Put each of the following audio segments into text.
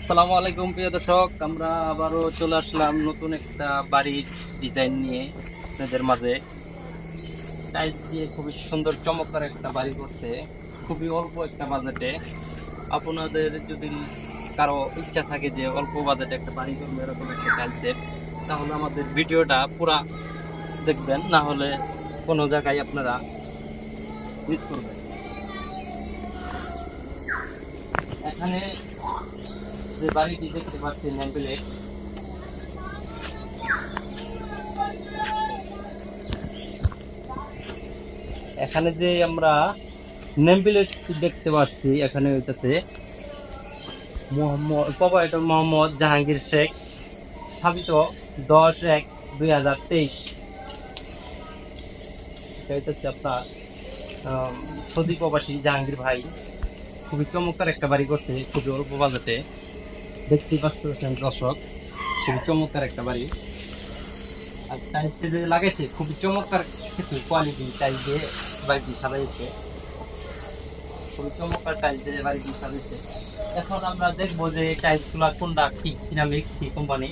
আসসালামু আলাইকুম, প্রিয় দর্শক। আমরা আবারও চলে আসলাম নতুন একটা বাড়ির ডিজাইন নিয়ে আপনাদের মাঝে। টাইলস দিয়ে খুবই সুন্দর, চমৎকার একটা বাড়ি করছে। খুবই অল্প একটা বাজেটে। আপনাদের যদি কারও ইচ্ছা থাকে যে অল্প বাজেটে একটা বাড়ি করবে এরকম একটা টাইলসের তাহলে আমাদের ভিডিওটা পুরা দেখবেন। না হলে কোনো জায়গায় আপনারা মিস করবেন। এখানে যে বাড়িটি দেখতে পাচ্ছেন ন্যাম্পেলেট এখানে যে আমরা নেমপ্লেট দেখতে পাচ্ছি, এখানে হইতেছে প্রোপাইটর মোহাম্মদ জাহাঙ্গীর শেখ, স্থাপিত দশ এক দুই হাজার তেইশ। হইতেছে আপনার সৌদি প্রবাসী জাহাঙ্গীর ভাই। খুবই চমৎকার একটা বাড়ি করছে, খুবই অল্প বাজেটে। দেখতেই পাচ্ছেন দর্শক, খুবই চমৎকার একটা বাড়ি। আর টাইলস যে লাগাইছে, খুবই চমৎকার কিছু কোয়ালিটি টাইলস দিয়ে বাড়িটি সাজাইছে। খুবই চমৎকার টাইলস দিয়ে বাড়িটি সাজাইছে। এখন আমরা দেখব যে গুলা কোনটা কি সিনামিক্স কি কোম্পানি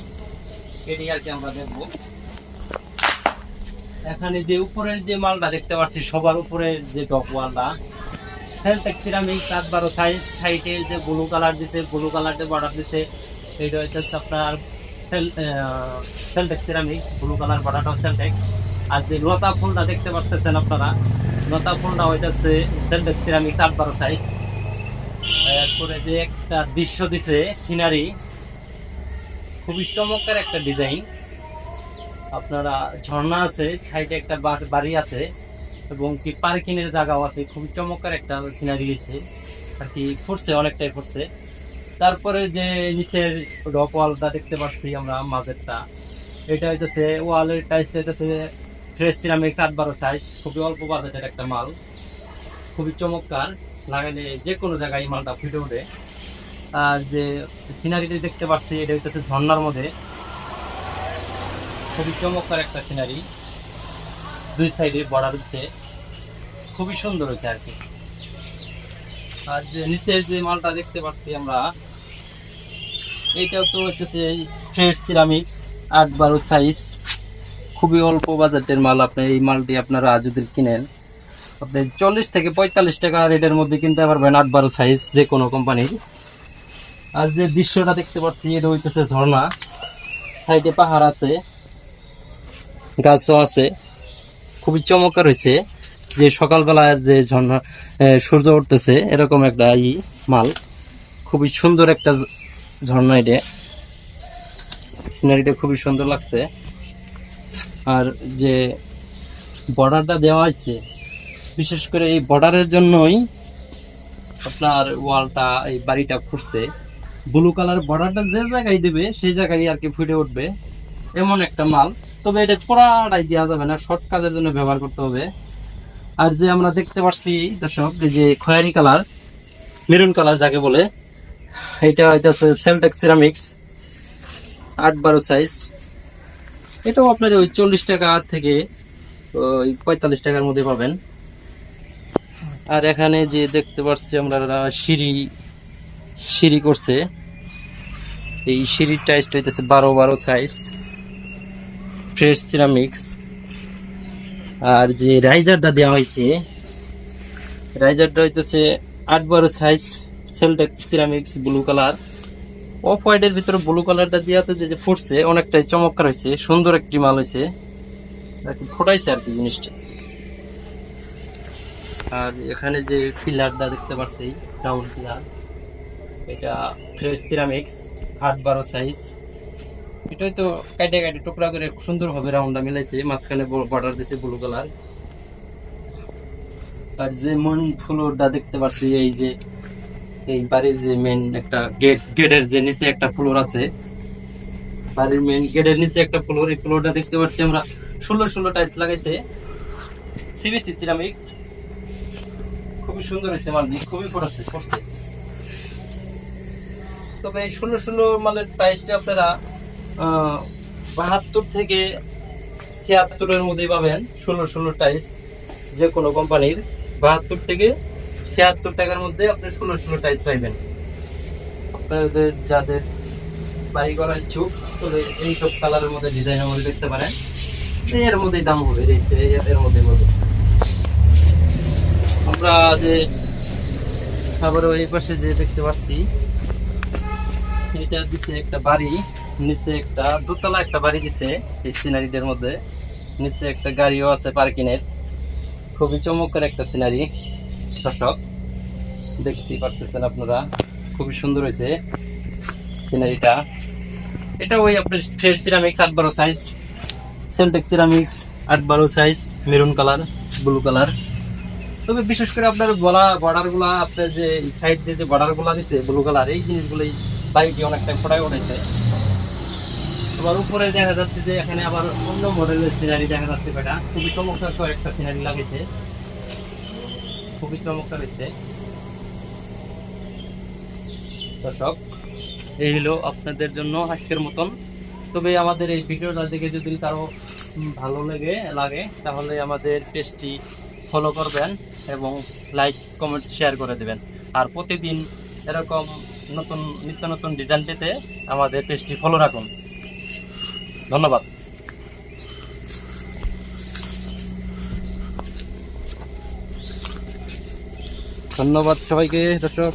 এটি আর কি আমরা দেখব। এখানে যে উপরের যে মালটা দেখতে পাচ্ছি, সবার উপরে যে টপ ওয়ালটা সেলটেক সিরামিক সাত বারো সাইজ সাইডে যে ব্লু কালার দিছে, ব্লু কালারতে বর্ডার দিছে, এইটা হচ্ছে আপনার সেল সেলটেক সিরামিক্স ব্লু কালার বর্ডারটা সেলটেক্স আর যে লতা ফুলটা দেখতে পারতেছেন আপনারা, লতা ফুলটা হইতেছে সেলটেক সিরামিক্স আট বারো সাইজ। এরপরে যে একটা দৃশ্য দিছে সিনারি খুবই চমৎকার একটা ডিজাইন আপনারা ঝর্ণা আছে, সাইডে একটা বাড়ি আছে। এবং কি পার্কিং এর জায়গাও আছে, খুবই চমৎকার একটা সিনারি হয়েছে। আর কি ফুটছে, অনেকটাই ফুটছে। তারপরে যে নিচের রক ওয়ালটা দেখতে পাচ্ছি আমরা, মাঝেরটা, এটা হইতেছে ওয়ালের টাইলসটা হইতেছে ফ্রেশ সিরামিক্স আট বারো সাইজ খুবই অল্প বাজেটের একটা মাল। খুবই চমৎকার, লাগালে যে কোনো জায়গায় এই মালটা ফুটে ওঠে। আর যে সিনারিটি দেখতে পাচ্ছি, এটা হইতেছে ঝর্ণার মধ্যে। খুবই চমৎকার একটা সিনারি দুই সাইডে বর্ডার হচ্ছে। খুবই সুন্দর হয়েছে আর কি। আর যে নিচে যে মালটা দেখতে পাচ্ছি আমরা এইটাও তো হচ্ছে ফ্রেশ সিরামিক্স, আট বারো সাইজ খুবই অল্প বাজেটের মাল আপনি এই মালটি আপনারা যদি কিনেন, আপনি চল্লিশ থেকে পঁয়তাল্লিশ টাকা রেটের মধ্যে কিনতে পারবেন আট বারো সাইজ যে কোনো কোম্পানির আর যে দৃশ্যটা দেখতে পাচ্ছি, এটা হইতেছে ঝর্ণা। সাইডে পাহাড় আছে, গাছও আছে। খুবই চমৎকার হয়েছে যে সকালবেলা যে ঝর্ণা সূর্য উঠতেছে, এরকম একটা ই মাল। খুবই সুন্দর একটা ঝর্ণা এটা। সিনারিটা খুবই সুন্দর লাগছে। আর যে বর্ডারটা দেওয়া হয়েছে, বিশেষ করে এই বর্ডারের জন্যই আপনার ওয়ালটা, এই বাড়িটা ফুটছে ব্লু কালার বর্ডারটা যে জায়গায় দেবে, সেই জায়গায় আর কি ফুটে উঠবে। এমন একটা মাল। তবে এটা পুরাটাই দেওয়া যাবে না শর্ট কাজের জন্য ব্যবহার করতে হবে। আর যে আমরা দেখতে পাচ্ছি, দর্শক যে খয়েরি কালার, মেরুন কালার যাকে বলে, এটা হইতেছে সেলটেক সিরামিক্স আট বারো সাইজ এটাও আপনার ওই চল্লিশ টাকা থেকে ওই পঁয়তাল্লিশ টাকার মধ্যে পাবেন। আর এখানে যে দেখতে পাচ্ছি আমরা সিঁড়ি সিঁড়ি করছে। এই সিঁড়ির টাইসটা হইতেছে বারো বারো সাইজ ফ্রেশ সিরামিক্স আর যে রাইজারটা দেওয়া হয়েছে রাইজারটা হইতেছে আট বারো size Sheltech ceramics blue colour off হোয়াইটের ভিতরে ব্লু কালারটা দেওয়াতে যে ফুটছে, অনেকটাই চমৎকার হয়েছে, সুন্দর একটি মাল হয়েছে। ফোটাইছে আর কি জিনিসটা। আর এখানে যে পিলারটা দেখতে পাচ্ছি রাউন্ড পিলার, এটা ফ্রেশ সিরামিক্স আট বারো সাইজ এটাই তো কাটে কাটে টুকরা করে সুন্দর ভাবে রাউন্ডটা মিলাইছে, মাঝখানে বর্ডার দিছে ব্লু কালার আর যে মন ফ্লোরটা দেখতে পাচ্ছি এই যে, এই বাড়ির যে মেন একটা গেট গেটের যে নিচে একটা ফ্লোর আছে, বাড়ির মেন গেটের নিচে একটা ফ্লোর, এই ফ্লোরটা দেখতে পাচ্ছি আমরা, ষোলো ষোলো টাইলস লাগাইছে। সিবিসি সিরামিক্স খুবই সুন্দর হয়েছে মালটি, খুবই ফোটাচ্ছে ফুটছে তবে এই ষোলো ষোলো মালের প্রাইসটা আপনারা বাহাত্তর থেকে ছিয়াত্তরের মধ্যেই পাবেন ষোলো ষোলো টাইস যে কোনো কোম্পানির। বাহাত্তর থেকে ছিয়াত্তর টাকার মধ্যে আপনি ষোলো ষোলো টাইস পাইবেন। আপনাদের যাদের বাড়ি করার ইচ্ছুক তবে এইসব কালারের মধ্যে ডিজাইনের মধ্যে দেখতে পারেন। এর মধ্যেই দাম হবে এর মধ্যে মধ্যে আমরা যে আবারও এই পাশে যে দেখতে পাচ্ছি, এটা দিছে একটা বাড়ি। নিচে একটা দোতলা একটা বাড়ি দিছে এই সিনারিদের মধ্যে। নিচে একটা গাড়িও আছে পার্কিংয়ের। খুবই চমৎকার একটা সিনারি, দর্শক। দেখতেই পারতেছেন আপনারা, খুবই সুন্দর হয়েছে সিনারিটা। এটা ওই আপনার ফ্রেশ সিরামিক্স আট বারো সাইজ সেলটেক সিরামিক্স আট বারো size maroon colour blue colour তবে বিশেষ করে আপনার গলা বর্ডারগুলা, আপনার যে সাইড দিয়ে যে বর্ডারগুলা দিছে ব্লু কালার এই জিনিসগুলোই বাড়িটি অনেকটা ফোটায় উঠেছে আবার উপরে দেখা যাচ্ছে যে এখানে আবার অন্য মডেলের সিনারি দেখা যাচ্ছে এটা খুবই চমৎকার একটা সিনারি লাগেছে খুবই চমৎকার হয়েছে। দর্শক, এই হলো আপনাদের জন্য আজকের মতন। তবে আমাদের এই ভিডিওটা দেখে যদি কারও ভালো লেগে, লাগে, তাহলে আমাদের পেজটি ফলো করবেন এবং লাইক কমেন্ট শেয়ার করে দেবেন। আর প্রতিদিন এরকম নতুন, নিত্য নতুন ডিজাইন পেতে আমাদের পেজটি ফলো রাখুন। ধন্যবাদ। ধন্যবাদ সবাইকে দর্শক।